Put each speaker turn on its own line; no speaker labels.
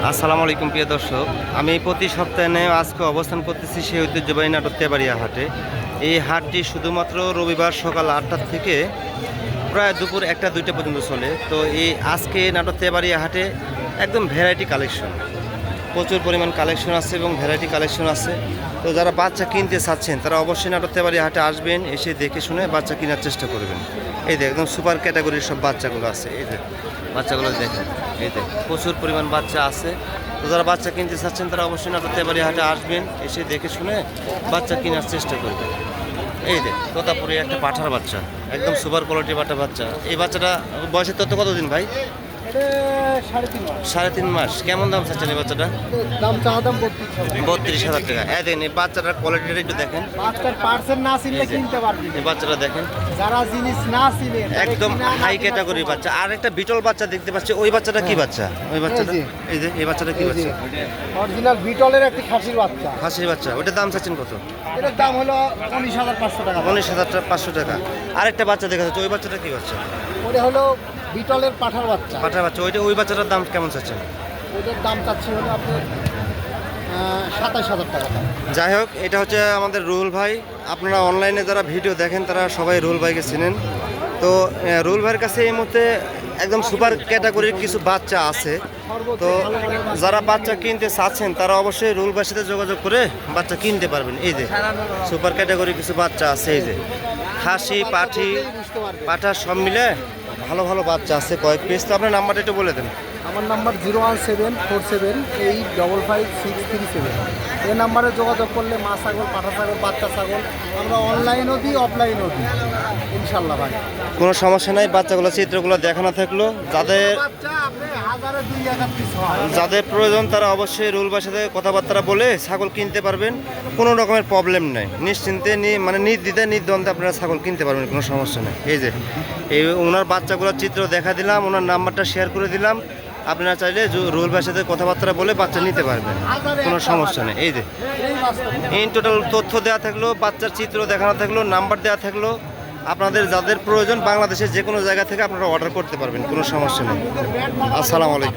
আসসালামু আলাইকুম, প্রিয় দর্শক। আমি প্রতি সপ্তাহে আজকে অবস্থান করতেছি সেই ঐতিহ্যবাহী নাটক তেবাড়িয়া হাটে। এই হাটটি শুধুমাত্র রবিবার সকাল আটটার থেকে প্রায় দুপুর একটা দুইটা পর্যন্ত চলে। তো এই আজকে নাটক তেবাড়িয়া হাটে একদম ভ্যারাইটি কালেকশন। প্রচুর পরিমাণ কালেকশন আছে এবং ভ্যারাইটি কালেকশন আছে। তো যারা বাচ্চা কিনতে চাচ্ছেন, তারা অবশ্যই নাটক তেবাড়িয়া হাটে আসবেন, এসে দেখে শুনে বাচ্চা কেনার চেষ্টা করবেন। এই যে একদম সুপার ক্যাটাগরির সব বাচ্চাগুলো আছে, এই দেখ বাচ্চাগুলো দেখেন, এই দেখ প্রচুর পরিমাণ বাচ্চা আছে। তো যারা বাচ্চা কিনতে চাচ্ছেন, তারা অবশ্যই নাটক তেবাড়ি হাটে আসবেন, এসে দেখে শুনে বাচ্চা কেনার চেষ্টা করবেন। এই দেখ তোতাপুরি একটা পাঠার বাচ্চা, একদম সুপার কোয়ালিটি পাঠা বাচ্চা। এই বাচ্চাটা বয়সের তথ্য কতদিন ভাই?
সাড়ে তিন মাস।
কেমন দাম চাচ্ছেন এই বাচ্চাটা?
দাম চাওয়া দাম বত্রিশ হাজার।
টাকা। হ্যাঁ দেখেন এই বাচ্চাটার কোয়ালিটিটা একটু দেখেন।
বাচ্চার পার্সেন্ট না চিনলে কিনতে পারবি
এই বাচ্চাটা দেখেন।
যারা জিনিস না চিনে
একদম হাই ক্যাটাগরির বাচ্চা। আর একটা বিটল বাচ্চা দেখতে পাচ্ছি। ওই বাচ্চাটা কি বাচ্চা? ওই বাচ্চাটা। এই যে এই বাচ্চাটা কি বাচ্চা?
অরিজিনাল বিটলের একটি খাসির বাচ্চা।
হাসির বাচ্চা। ওটার দাম চাচ্ছেন কত?
এটার দাম হলো উনিশ হাজার পাঁচশো টাকা।
উনিশ হাজার টাকা পাঁচশো টাকা। আরেকটা বাচ্চা দেখা যাচ্ছে। ওই বাচ্চাটা কি বাচ্চা?
ওটা হলো বিটলের পাঠার বাচ্চা।
পাঠার বাচ্চা ওইটা ওই বাচ্চাটার দাম কেমন চাচ্ছেন?
ওটার দাম চাচ্ছি হলো আপনার সাতাশ হাজার টাকা
যাই হোক এটা হচ্ছে আমাদের রুহুল ভাই। আপনারা অনলাইনে যারা ভিডিও দেখেন তারা সবাই রুহুল ভাইকে চিনেন। তো রুহুল ভাইয়ের কাছে এই মুহূর্তে একদম সুপার ক্যাটাগরির কিছু বাচ্চা আছে। তো যারা বাচ্চা কিনতে চাচ্ছেন তারা অবশ্যই রুল সাথে যোগাযোগ করে বাচ্চা কিনতে পারবেন। এই যে সুপার ক্যাটাগরির কিছু বাচ্চা আছে এই যে। খাসি পাঠি পাঠা সব মিলে ভালো ভালো বাচ্চা আছে, কয়েক পিস তো আপনার নাম্বারটা একটু বলে দেন।
আমার number zero one seven four seven eight double five six three seven. এই নাম্বারে যোগাযোগ করলে মা ছাগল পাঠা ছাগল বাচ্চা ছাগল আমরা অনলাইনও দিই অফলাইনও দিই ইনশাল্লাহ ভাই।
কোনো সমস্যা নাই বাচ্চাগুলো চিত্রগুলো দেখানো থাকল। যাদের যাদের প্রয়োজন তারা অবশ্যই রুল বাসার সাথে কথাবার্তা বলে ছাগল কিনতে পারবেন। কোনো রকমের প্রবলেম নেই। নিশ্চিন্তে নি মানে নির্দ্বিধায় নির্দ্বন্দ্বে আপনারা ছাগল কিনতে পারবেন কোনো সমস্যা নেই। এই যে এই ওনার বাচ্চাগুলোর চিত্র দেখা দিলাম ওনার নাম্বারটা শেয়ার করে দিলাম। আপনারা চাইলে রুল সাথে কথাবার্তা বলে বাচ্চা নিতে পারবেন। কোনো সমস্যা নেই। এই যে ইন টোটাল তথ্য দেওয়া থাকল, বাচ্চার চিত্র দেখানো থাকল নাম্বার দেওয়া থাকল। আপনাদের যাদের প্রয়োজন, বাংলাদেশের যে কোনো জায়গা থেকে আপনারা অর্ডার করতে পারবেন, কোনো সমস্যা নেই। আসসালামু আলাইকুম।